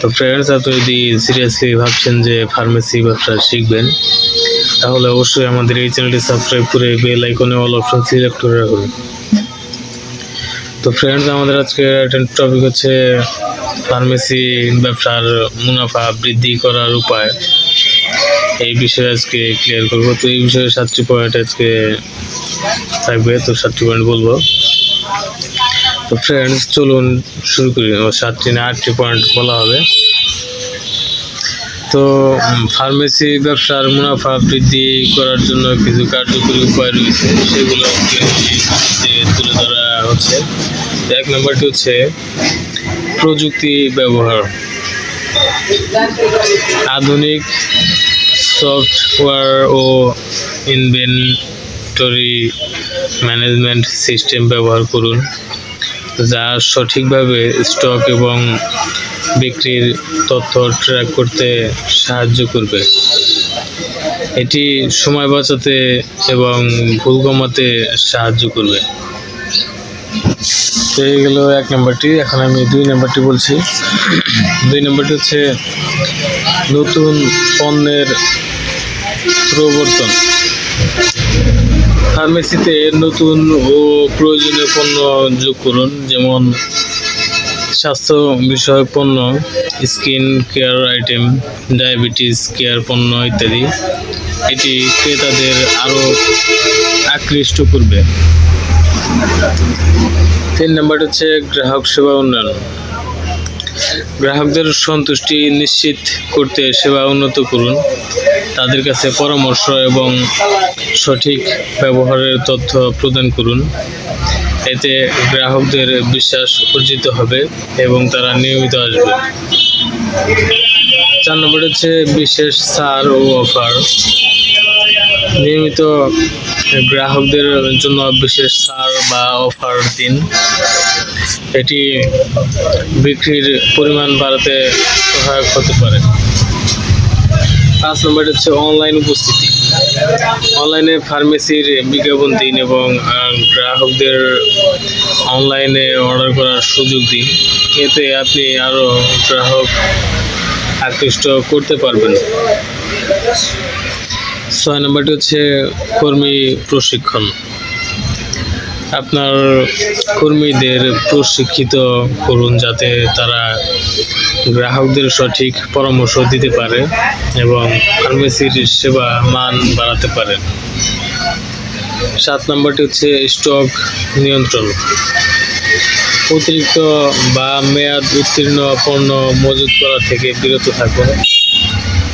তো ফ্রেন্ডস আপনি যদি সিরিয়াসলি ভাবছেন যে ফার্মেসি ব্যবসা শিখবেন, তাহলে অবশ্যই আমাদের এই চ্যানেলটি সাবস্ক্রাইব করে বেল আইকনে অল অপশন সিলেক্ট করে রাখুন। তো ফ্রেন্ডস আমাদের আজকে টপিক হচ্ছে ফার্মেসি ব্যবসার মুনাফা বৃদ্ধি করার উপায়। এই বিষয়ে আজকে ক্লিয়ার করব। তো এই বিষয়ে সাতটি পয়েন্ট আজকে থাকবে, তো সাতটি পয়েন্ট বলব। তো ফ্রেন্ডস চলুন শুরু করি। সাতটি না, আটটি পয়েন্ট বলা হবে। তো ফার্মেসি ব্যবসার মুনাফা বৃদ্ধি করার জন্য কিছু কার্যকরী উপায় রয়েছে। সেগুলো তুলে ধরা হচ্ছে। এক নম্বরটি হচ্ছে প্রযুক্তি ব্যবহার। আধুনিক সফটওয়্যার ও ইনভেন্টরি ম্যানেজমেন্ট সিস্টেম ব্যবহার করুন। যা সঠিকভাবে স্টক এবং বিক্রির তথ্য ট্র্যাক করতে সাহায্য করবে। এটি সময় বাঁচাতে এবং ভুল কমাতে সাহায্য করবে। তো এই গেল এক নম্বরটি। এখন আমি দুই নম্বরটি বলছি। দুই নম্বরটি হচ্ছে নতুন পণ্যের প্রবর্তন। ফার্মেসিতে নতুন ও প্রয়োজনীয় পণ্য যোগ করুন, যেমন স্বাস্থ্য বিষয়ক পণ্য, skin care item, diabetes care পণ্য ইত্যাদি। এটি ক্রেতাদের আরও আকৃষ্ট করবে। তিন নম্বরটি হচ্ছে গ্রাহক সেবা উন্নয়ন। গ্রাহকদের সন্তুষ্টি নিশ্চিত করতে সেবা উন্নত করুন। তাদের কাছে পরামর্শ এবং সঠিক ব্যবহারের তথ্য প্রদান করুন। এতে গ্রাহকদের বিশ্বাস অর্জিত হবে এবং তারা নিয়মিত আসবে। চার নম্বর হচ্ছে বিশেষ ছাড় ও অফার। নিয়মিত গ্রাহকদের জন্য বিশেষ ছাড় বা অফার দিন। এটি বিক্রির পরিমাণ বাড়াতে সহায়ক হতে পারে। পাঁচ নম্বরটি হচ্ছে অনলাইন উপস্থিতি। অনলাইনে ফার্মেসির বিজ্ঞাপন দিন এবং গ্রাহকদের অনলাইনে অর্ডার করার সুযোগ দিন। এতে আপনি আরও গ্রাহক আকৃষ্ট করতে পারবেন। ছয় নম্বরটি হচ্ছে কর্মী প্রশিক্ষণ। আপনার কর্মীদের প্রশিক্ষিত করুন যাতে তারা গ্রাহকদের সঠিক পরামর্শ দিতে পারে এবং ফার্মেসির সেবা মান বাড়াতে পারে। সাত নম্বরটি হচ্ছে স্টক নিয়ন্ত্রণ। অতিরিক্ত বা মেয়াদ উত্তীর্ণ পণ্য মজুত করা থেকে বিরত থাকুন।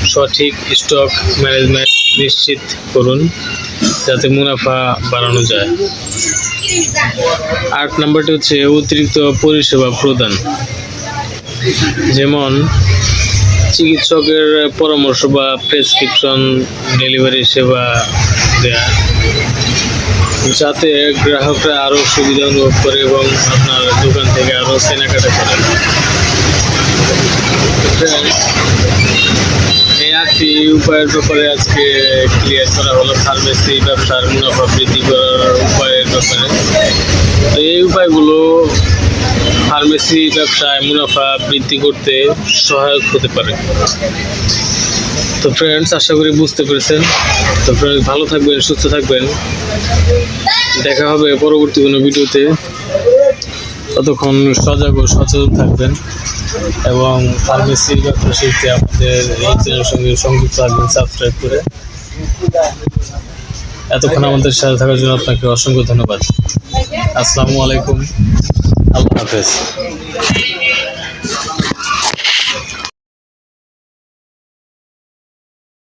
সঠিক স্টক ম্যানেজমেন্ট নিশ্চিত করুন যাতে মুনাফা বাড়ানো যায়। আট নাম্বারটি হচ্ছে অতিরিক্ত পরিষেবা প্রদান। যেমন চিকিৎসকের পরামর্শ বা প্রেসক্রিপশন, ডেলিভারি সেবা দেয়া, যাতে গ্রাহকরা আরও সুবিধা অনুভব করে এবং আপনার দোকান থেকে আরও কেনাকাটা করে। আটটি উপায়ের ব্যাপারে আজকে ক্লিয়ার করা হলো। ফার্মেসি ব্যবসার মুনাফা বৃদ্ধি করার উপায়ের ব্যাপারে। তো এই উপায়গুলো ফার্মেসি ব্যবসায় মুনাফা বৃদ্ধি করতে সহায়ক হতে পারে। তো ফ্রেন্ডস আশা করি বুঝতে পেরেছেন। তো ফ্রেন্ডস ভালো থাকবেন, সুস্থ থাকবেন। দেখা হবে পরবর্তী কোনো ভিডিওতে। ততক্ষণ সজাগ ও সচেতন থাকবেন এবং ফার্মেসির ব্যবসা শিখতে আমাদের এই চ্যানেলের সঙ্গে সংযুক্ত থাকবেন সাবস্ক্রাইব করে। এতক্ষণ আমাদের সাথে থাকার জন্য আপনাকে অসংখ্য ধন্যবাদ। আসসালামু আলাইকুম। আল্লাহ হাফেজ।